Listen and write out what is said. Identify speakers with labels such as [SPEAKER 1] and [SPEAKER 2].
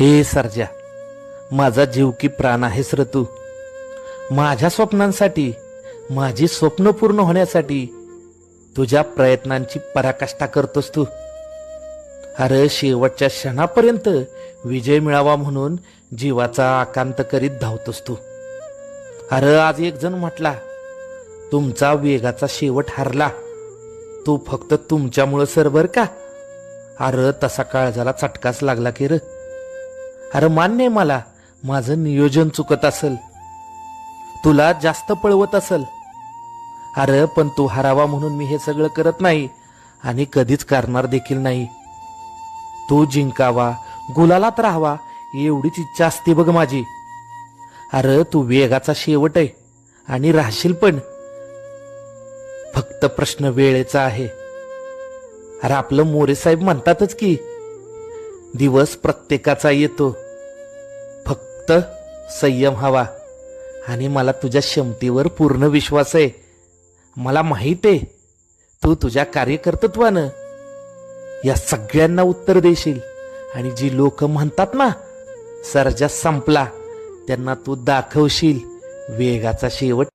[SPEAKER 1] हे सर्जा माझा जीव की प्राण आहेस र तू. माझ्या स्वप्नांसाठी माझी स्वप्न पूर्ण होण्यासाठी तुझ्या प्रयत्नांची पराकाष्ठा करतोस तू. अरे शेवटच्या क्षणापर्यंत विजय मिळावा म्हणून जीवाचा आकांत करीत धावतोस तू. अरे आज एक जण म्हटला तुमचा वेगाचा शेवट हरला. तो फक्त तुमच्यामुळं सर का? अरे तसा काळजाला चटकाच लागला की र. अरे मान्य आहे मला. माझं नियोजन चुकत असेल. तुला जास्त पळवत असेल. अरे पण तू हरावा म्हणून मी हे सगळं करत नाही आणि कधीच करणार देखील नाही. तू जिंकावा गुलालात राहावा एवढीच इच्छा असते बघ माझी. अरे तू वेगाचा शेवट आहे आणि राहशील पण. फक्त प्रश्न वेळेचा आहे. अरे आपलं मोरे साहेब म्हणतातच की दिवस प्रत्येकाचा येतो. फक्त संयम हवा. आणि मला तुझ्या क्षमतेवर पूर्ण विश्वास आहे. मला माहीत आहे तू तुझ्या कार्यकर्तृत्वानं या सगळ्यांना उत्तर देशील. आणि जी लोक म्हणतात ना सर्जा संपला त्यांना तू दाखवशील. वेगाचा शेवट